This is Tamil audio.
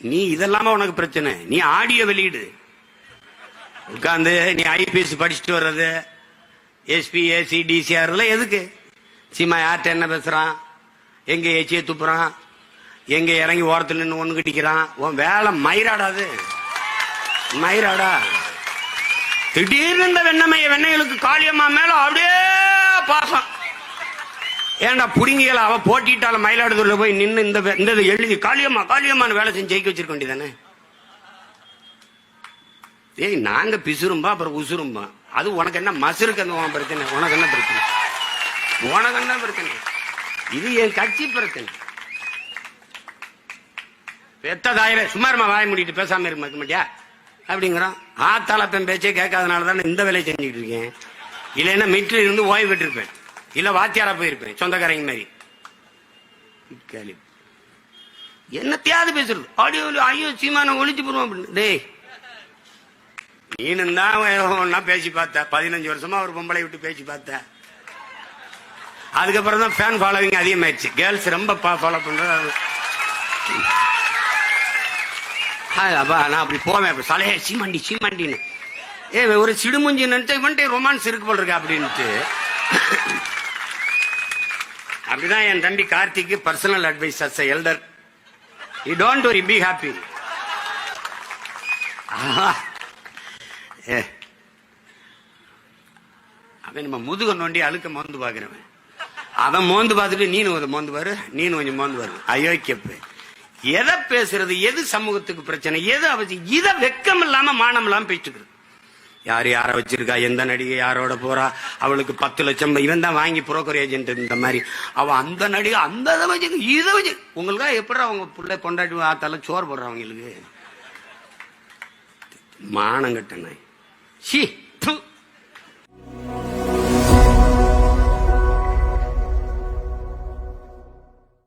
நீ இதெல்லாம உனக்கு பிரச்சனை? நீ ஆடியோ வெளியிடு. உட்கார்ந்து நீ ஐபிஎஸ் படிச்சுட்டு வர்றது எஸ்பி ஏசி டிசிஆர் எல்லாம் எதுக்கு? சீமா யார்கிட்ட என்ன பேசுறான்? எங்க ஏச்சியை துப்புறான்? எங்க இறங்கி ஓரத்துல நின்று ஒண்ணு கட்டிக்கிறான் உன் வேலை மயிராடாது மயிராடா. திடீர்னு இந்த வெண்ணமைய வெண்ணைகளுக்கு காளியம்மா மேல அப்படியே பாசம். ஏன்டா புடுங்கியல அவ போட்டிட்டால மயிலாடுதுறையில போய் நின்று இந்த இந்த எழுதி காளியம்மா காளியம்மான்னு வேலை செஞ்சு ஜெயிக்க வச்சிருக்க வேண்டியதானே? ஏய் நாங்க பிசுரும்பா அப்புறம் உசுரும்பா. அது உனக்கு என்ன மசுருக்கு அந்த உன் பிரச்சனை? உனக்கு என்ன பிரச்சனை? உனக்கு என்ன பிரச்சனை? இது என் கட்சி பிரச்சனை. பெத்ததாயிர சுமாரமா வாய முடிட்டு பேசாம இருக்க மாட்டியா? அப்படிங்கிறான். ஆத்தால பேச்சே கேட்காதனால தானே இந்த வேலையை செஞ்சுட்டு இருக்கேன். இல்லைன்னா மிட்ரு இருந்து ஓய்வு பெற்றிருப்பேன். இல்ல வாத்தியாரா போயிருப்பேன் சொந்தக்காரங்க மாதிரி. கேள்வி என்னத்தையாவது பேசுறது. ஆடியோ ஐயோ சீமான ஒழிச்சு போடுவோம் அப்படின்னு. டேய். நீனும் தான் ஒன்னா பேசி பார்த்த. பதினஞ்சு வருஷமா ஒரு பொம்பளை விட்டு பேசி பார்த்த. அதுக்கப்புறம் தான் ஃபேன் ஃபாலோவிங் அதிகமாயிடுச்சு. கேர்ள்ஸ் ரொம்ப ஃபாலோ பண்றது ஆ, அப்பா நான் அப்படி போவேன். அப்ப சலைய சீமாண்டி சீமாண்டின்னு. ஏ ஒரு சிடுமுஞ்சி நினைச்சா இவன்ட்டே ரொமான்ஸ் இருக்கு போல் இருக்கு அப்படின்ட்டு. அப்படிதான் என் தம்பி கார்த்திக்கு personal advice as elder you don't worry be happy ஏ. அவன் நம்ம முதுக நோண்டி அழுக்க மோந்து பாக்குறவன் அவன் மோந்து பார்த்துட்டு நீனு கொஞ்சம் மோந்து பாரு நீனு கொஞ்சம் மோந்து பாரு. அயோக்கியப்பு எதை பேசுறது எது சமூகத்துக்கு பிரச்சனை எது அவசியம் இதை வெக்கம் இல்லாம மானம் இல்லாம பேசிட்டு யார் யாரை வச்சிருக்கா? எந்த நடிகை யாரோட போறா? அவளுக்கு பத்து லட்சம் இவன் தான் வாங்கி புரோக்கர் ஏஜென்ட் இந்த மாதிரி. அவ அந்த நடிகை அந்த இதை வச்சு இதை வச்சு. உங்களுக்கா எப்படி அவங்க பிள்ளை பொண்டாட்டி ஆத்தால சோறு போடுறவங்களுக்கு மானம் கட்ட ஷீ